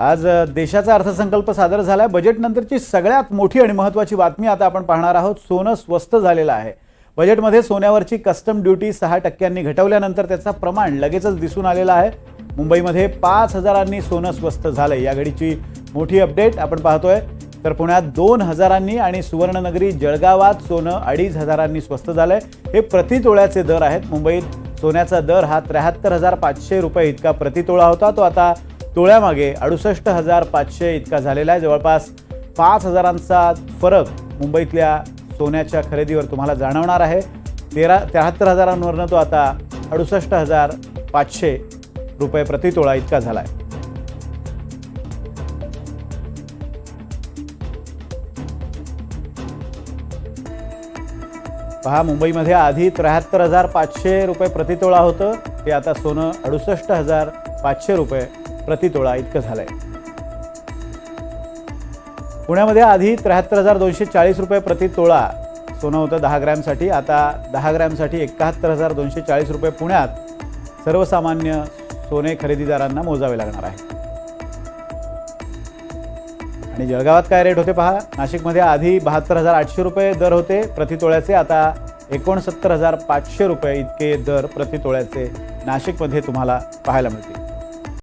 आज देशाचा अर्थसंकल्प सादर झालाय. बजेटनंतरची सगळ्यात मोठी आणि महत्त्वाची बातमी आता आपण पाहणार आहोत. सोनं स्वस्त झालेलं आहे. बजेटमध्ये सोन्यावरची कस्टम ड्युटी सहा टक्क्यांनी घटवल्यानंतर त्याचा प्रमाण लगेचच दिसून आलेलं आहे. मुंबईमध्ये पाच हजारांनी सोनं स्वस्त झालंय. या घडीची मोठी अपडेट आपण पाहतोय. तर पुण्यात दोन हजारांनी आणि सुवर्णनगरी जळगावात सोनं अडीच हजारांनी स्वस्त झालंय. हे प्रतितोळ्याचे दर आहेत. मुंबईत सोन्याचा दर हा त्र्याहत्तर हजार पाचशे रुपये इतका प्रतितोळा होता. तो आता तोळ्यामागे अडुसष्ट हजार पाचशे इतका झालेला आहे. जवळपास पाच हजारांचा फरक मुंबईतल्या सोन्याच्या खरेदीवर तुम्हाला जाणवणार आहे. तेरा त्र्याहत्तर हजारांवरनं तो आता अडुसष्ट हजार पाचशे रुपये प्रतितोळा इतका झाला आहे पहा मुंबईमध्ये आधी त्र्याहत्तर हजार पाचशे रुपये प्रतितोळा होतं. ते आता सोनं अडुसष्ट हजार पाचशे रुपये प्रतितोळा इतकं झालं आहे पुण्यामध्ये आधी त्र्याहत्तर हजार दोनशे चाळीस रुपये प्रतितोळा सोनं होतं दहा ग्रॅमसाठी. आता दहा ग्रॅमसाठी एकाहत्तर हजार दोनशे चाळीस रुपये पुण्यात सर्वसामान्य सोने खरेदीदारांना मोजावे लागणार आहे. आणि जळगावात काय रेट होते पहा? नाशिकमध्ये आधी बहात्तर हजार आठशे रुपये दर होते प्रतितोळ्याचे. आता एकोणसत्तर हजार पाचशे रुपये इतके दर प्रतितोळ्याचे नाशिकमध्ये तुम्हाला पाहायला मिळतील.